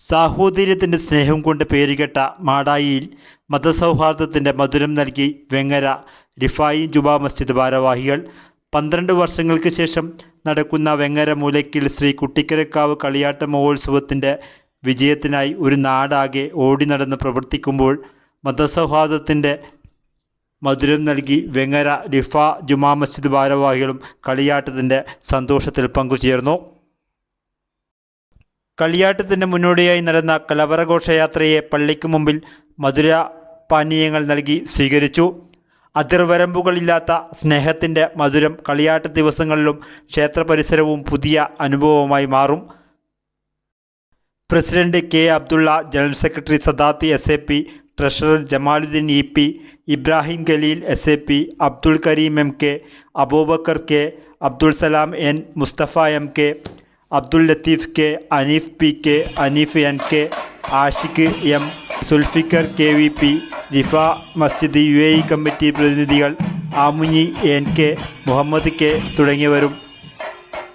സാഹോദര്യത്തിന്റെ സ്നേഹം കൊണ്ട് പേരുകെട്ട മാടായിയിൽ മതസൗഹാർദ്ദത്തിന്റെ മധുരം നൽകി വെങ്ങര റിഫായി ജുബാ മസ്ജിദ് ഭാരവാഹികൾ. പന്ത്രണ്ട് വർഷങ്ങൾക്ക് ശേഷം നടക്കുന്ന വെങ്ങര മൂലയ്ക്കിൽ ശ്രീ കുട്ടിക്കരക്കാവ് കളിയാട്ട മഹോത്സവത്തിന്റെ വിജയത്തിനായി ഒരു നാടാകെ ഓടി നടന്ന് പ്രവർത്തിക്കുമ്പോൾ മതസൗഹാർദ്ദത്തിന്റെ മധുരം നൽകി വെങ്ങര റിഫ ജുമാ മസ്ജിദ് ഭാരവാഹികളും കളിയാട്ടത്തിന്റെ സന്തോഷത്തിൽ പങ്കുചേർന്നു. കളിയാട്ടത്തിന് മുന്നോടിയായി നടന്ന കലവറഘോഷയാത്രയെ പള്ളിക്ക് മുമ്പിൽ മധുര പാനീയങ്ങൾ നൽകി സ്വീകരിച്ചു. അതിർവരമ്പുകളില്ലാത്ത സ്നേഹത്തിന്റെ മധുരം കളിയാട്ട ദിവസങ്ങളിലും ക്ഷേത്ര പരിസരവും പുതിയ അനുഭവമായി മാറും. President K Abdulla general secretary Sadathi S A P treasurer Jamaluddin E P Ibrahim Khaleel S A P Abdul Kareem M K Abubakar K Abdul Salam N Mustafa M K Abdul Latheef K Aneef P K Aneef N K Ashiq M Zulfikar K V P Riffa Masjid U A committee പ്രതിനിധികൾ Amunji N K Muhammad K തുടങ്ങിയവരും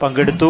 പങ്കെടുത്തു.